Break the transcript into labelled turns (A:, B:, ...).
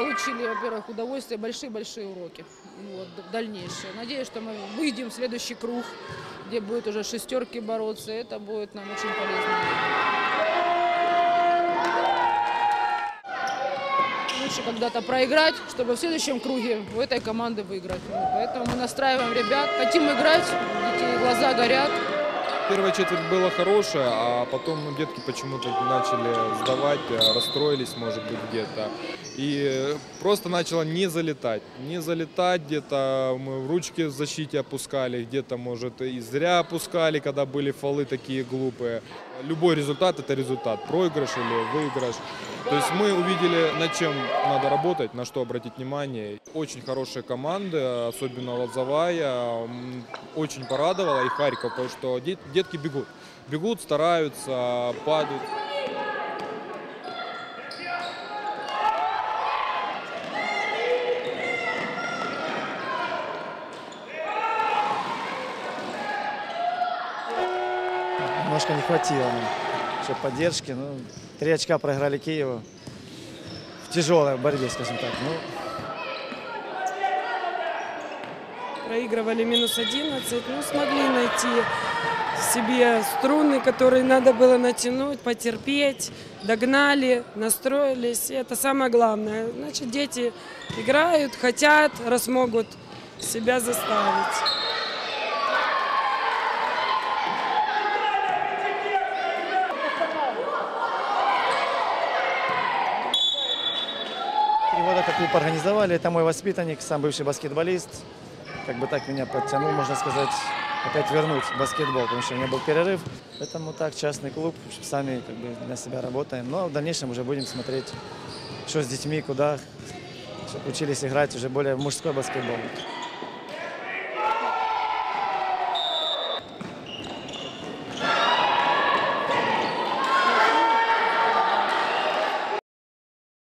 A: получили, во-первых, удовольствие, большие-большие уроки вот, дальнейшие. Надеюсь, что мы выйдем в следующий круг, где будет уже шестерки бороться, это будет нам очень полезно. Лучше когда-то проиграть, чтобы в следующем круге у этой команды выиграть. Поэтому мы настраиваем ребят, хотим играть, детей глаза горят.
B: Первая четверть была хорошая, а потом ну, детки почему-то начали сдавать, э, расстроились, может быть, где-то. И просто начало не залетать. Не залетать, где-то мы в ручки в защите опускали, где-то, может, и зря опускали, когда были фолы такие глупые. Любой результат – это результат, проигрыш или выигрыш. То есть мы увидели, над чем надо работать, на что обратить внимание. Очень хорошие команды, особенно Лозовая, очень порадовала и Харьков, потому что дет- детки бегут. Бегут, стараются, падают.
C: Немножко не хватило еще поддержки. Ну, три очка проиграли Киеву в тяжелой борьбе, скажем так. Ну,
D: проигрывали минус 11, ну, смогли найти себе струны, которые надо было натянуть, потерпеть, догнали, настроились, и это самое главное. Значит, дети играют, хотят, раз могут себя заставить.
C: три года как клуб организовали. Это мой воспитанник, сам бывший баскетболист. Как бы так меня подтянул, можно сказать, опять вернуть баскетбол, потому что у меня был перерыв. Поэтому так, частный клуб, сами как бы для себя работаем. Но в дальнейшем уже будем смотреть, что с детьми, куда, чтобы учились играть уже более в мужской баскетбол.